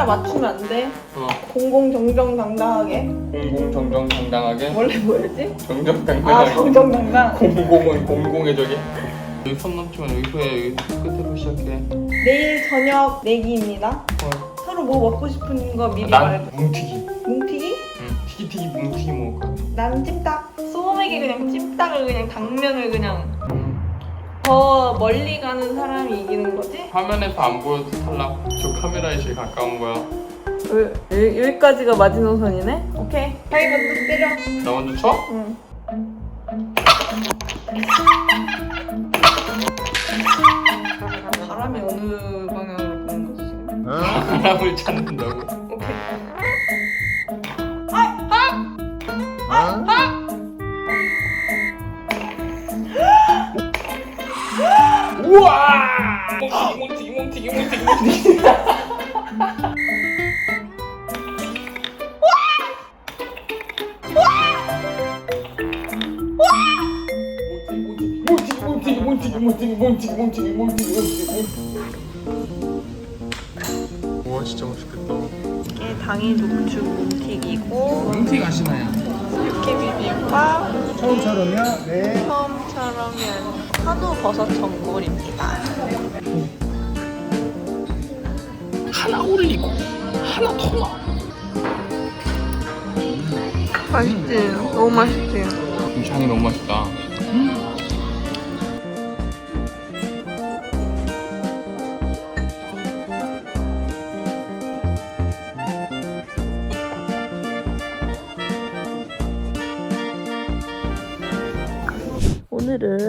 카메라 맞추면 안 돼. 어. 공공정정당당하게. 공공정정당당하게. 원래 뭐였지? 아 정정당당하게. 정정당당. 공공은 공공의 저기. 여기 선 넘치면 여기서 해. 여기 끝으로 시작해. 내일 저녁 내기입니다. 어. 서로 뭐 먹고 싶은 거 미리 난 말해줘. 뭉티기. 뭉티기? 응. 튀기튀기 뭉티기 먹을 거야. 난 찜닭. 소금에게 그냥 찜닭을 그냥 당면을 그냥 음. 더 멀리 가는 사람이 이기는 거지? 화면에서 안 보여도 탈락. 저 카메라에 제일 가까운 거야. 여기, 여기까지가 마지노선이네? 오케이. 자기 먼저 때려. 나 먼저 쳐? 응. 바람이 어느 방향으로 부는 거지? 바람을 찾는다고. 오케이. 우와! 뭉티기 뭉티기 뭉티기 뭉티기. 뭉티기 뭉티기 뭉티기 뭉티기 뭉티기 뭉티기 뭉티기 와 진짜 맛있겠다. 이게 당일 녹주 뭉튀기고 뭉티기 아시나요? 육회 비빔밥 처음처럼요? 네. 처음처럼면 한우 버섯 전골입니다. 하나 올리고 하나 더 넣어. 맛있지? 너무 맛있지? 향이 너무 맛있다.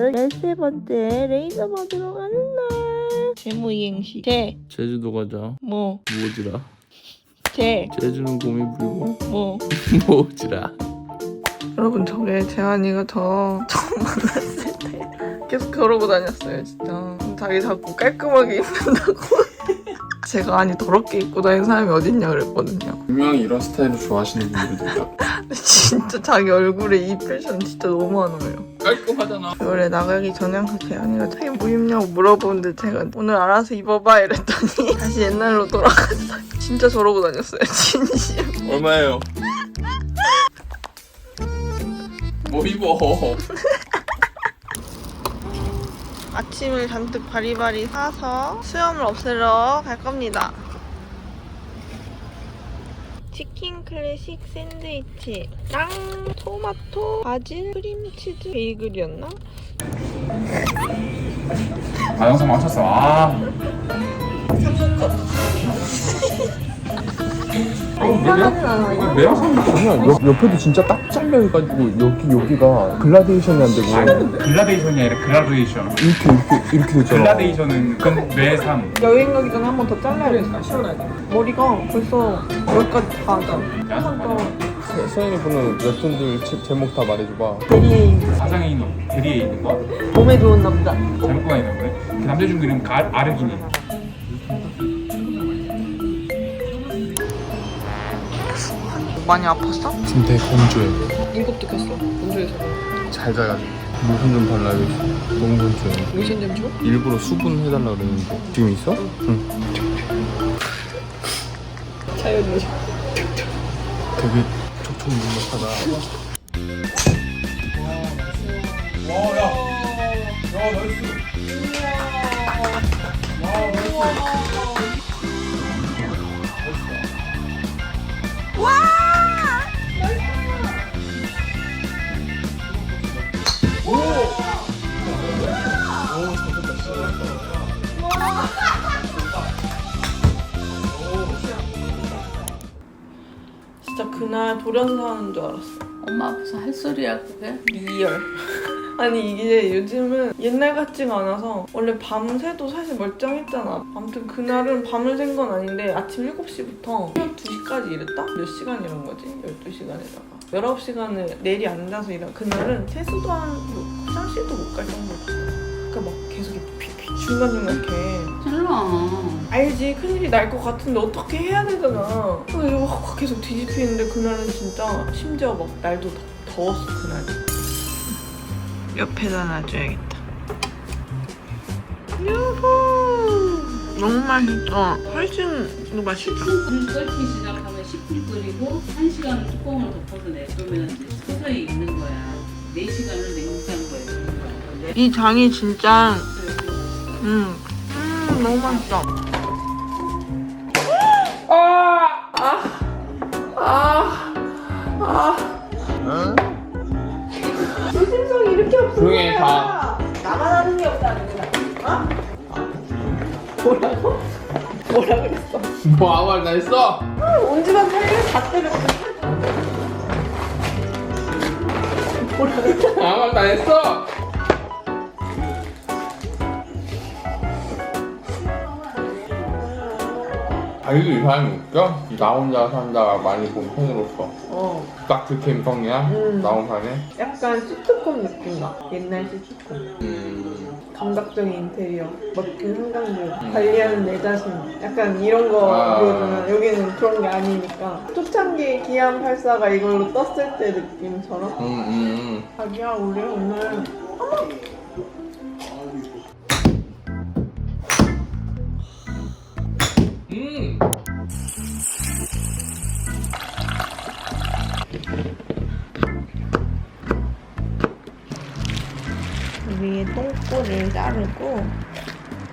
오늘은 13번째 레이저 받으러 가는 날. 재무 이행시. 제, 제주도 가자. 뭐, 뭐지라? 제, 제주는 곰이 부리고 뭐. 뭐지라? 여러분 저게 재환이가 저 처음 만났을 때 계속 그러고 다녔어요 진짜 자기 자꾸 깔끔하게 입는다고 제가 아니 더럽게 입고 다니는 사람이 어딨냐 그랬거든요 분명히 이런 스타일을 좋아하시는 분들도 있다. 근데 진짜 자기 얼굴에 이 패션 진짜 너무 안 어울려 깔끔하잖아. 원래 나가기 전에 항상 재환이가 자기 뭐 입냐고 물어보는데 제가 오늘 알아서 입어봐 이랬더니 다시 옛날로 돌아갔어요 진짜 저러고 다녔어요 진심 얼마예요? 뭐 입어? 아침을 잔뜩 바리바리 사서 수염을 없애러 갈 겁니다. 치킨 클래식 샌드위치랑 토마토, 바질, 크림치즈 베이글이었나? 아 영상 맞췄어. 아. 매운 아니야, 옆, 옆에도 진짜 딱 잘려가지고 여기 여기가 글라데이션이 안 되고 글라데이션이 아니라 그라데이션. 이렇게 이렇게 이렇게 됐잖아. 글라데이션은 그 매상. 여행 가기 전에 한 번 더 잘라야겠다. 시원하게. 머리가 벌써 여기까지 다 하자. 항상 또 서연이 보는 웹툰들 제, 제목 다 말해줘봐. 대리 사장에 있는 대리에 있는 거. 몸에 좋은 남자. 잘못 가 있는 거네. 그 남자 친구 이름 가, 아르기니. 많이 아팠어? 지금 되게 건조해. 일곱도 켰어. 건조해서. 잘 자가지고 로션 좀 발라야겠어. 너무 건조해. 로션 좀 줘? 일부러 수분 해달라 그랬는데 지금 있어? 응. 자연 로션. 되게 촉촉 묵묵하다. 진 그날 돌연사 하는 줄 알았어. 엄마 앞에서 할 소리야 그게? 리얼. 아니 이게 요즘은 옛날 같지가 않아서 원래 밤새도 사실 멀쩡했잖아. 아무튼 그날은 밤을 샌 건 아닌데 아침 7시부터 2시까지 일했다? 몇 시간 일한 거지? 12시간에다가. 19시간을 내리 앉아서 일한 그날은 세수도 한 뭐, 화장실도 못 갈 정도였어. 그러니까 막 계속 이렇게 피피 중간중간 이렇게 찔러 알지 큰일이 날 것 같은데 어떻게 해야 되잖아 그래서 확 계속 뒤집히는데 그날은 진짜 심지어 막 날도 더, 더웠어 그날 옆에다 놔줘야겠다 유후 너무 맛있어. 훨씬 더 맛있다. 10분 끓기 시작하면 10분 끓이고 1시간 뚜껑을 덮어서 냅두면 서서히 익는 거야. 4시간을 냉장고에 두는 거야. 근데 이 장이 진짜 음, 음 너무 맛있어. 조용히 해, 다. 나만 하는 게 없다는 거야. 뭐라고? 뭐라 그랬어? 뭐 아무 말도 안 했어? 온지만 살려 다 때렸어. 아무 말도 안 했어? 아이도 이 사람이 웃겨? 나 혼자 산다가 많이 본 팬으로서 어, 딱그 감성이야? 음. 나온 사람이? 약간 시트콤 느낌 나. 옛날 시트콤. 음... 감각적인 인테리어, 멋진 한강뷰, 관리하는 내 자신, 약간 이런 거 아. 보여주면 여기는 그런 게 아니니까 초창기 기안 84가 이걸로 떴을 때 느낌처럼 음, 음, 자기야 우리 오늘 위에 똥꼬를 자르고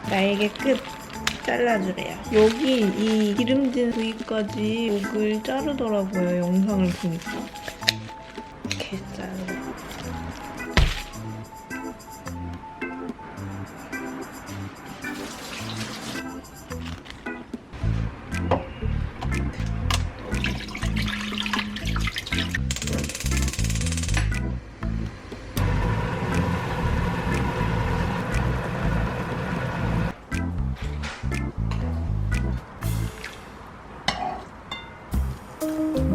날개 끝 잘라주래요. 여기 이 기름진 부위까지 목을 자르더라고요. 영상을 보니까.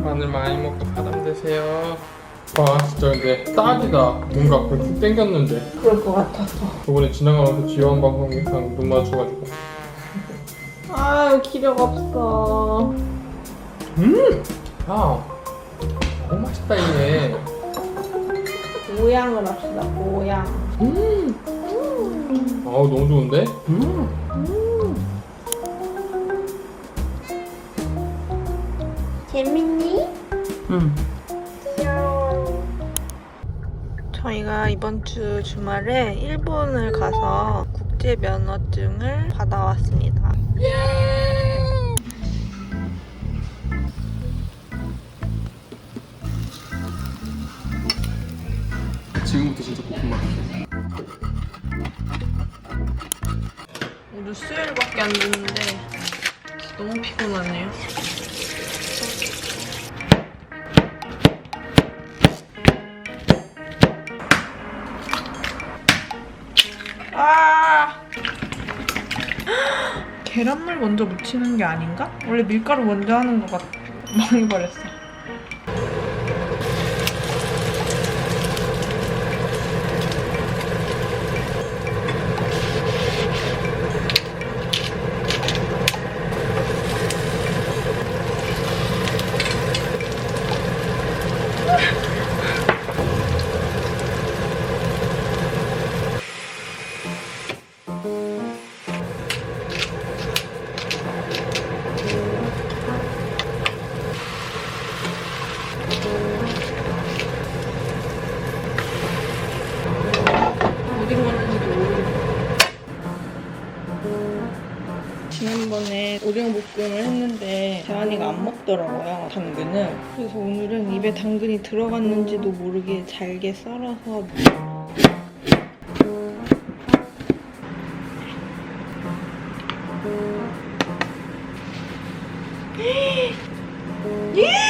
마늘 많이 먹고 바람 되세요. 와 진짜 근데 딱이다. 뭔가 벌써 땡겼는데 그럴 것 같아서. 저번에 지나가면서 지원 방송에랑 눈 맞춰가지고 아유 기력 없어. 음! 야 너무 맛있다 이게 모양을 합시다. 모양. 음! 아우 너무 좋은데? 음! 재밌 니? 음. 저희가 이번 주 주말에 일본을 가서 국제 면허증을 받아왔습니다. 지금부터 진짜 볶음밥 오늘 수요일밖에 안 됐는데 너무 피곤하네요. 계란물 먼저 묻히는 게 아닌가? 원래 밀가루 먼저 하는 것 같아. 망해버렸어. 지난번에 오징어 볶음을 했는데 재환이가 안 먹더라고요 당근을. 그래서 오늘은 입에 당근이 들어갔는지도 모르게 잘게 썰어서 와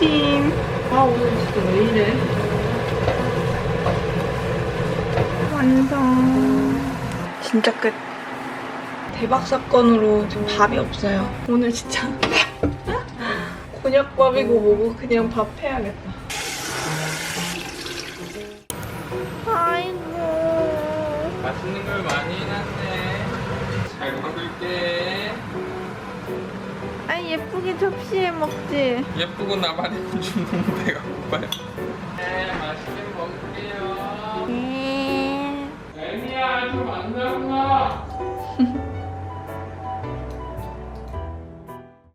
다팀 아 오늘 진짜 왜 이래? 완성. 진짜 끝. 대박 사건으로 지금 밥이 없어요. 오늘 진짜 곤약밥이고 뭐고 그냥 밥 해야겠다. 아이고. 맛있는 걸 많이 해놨네 예쁘게 접시에 먹지. 예쁘고 나발이 좀 너무 배가 고파요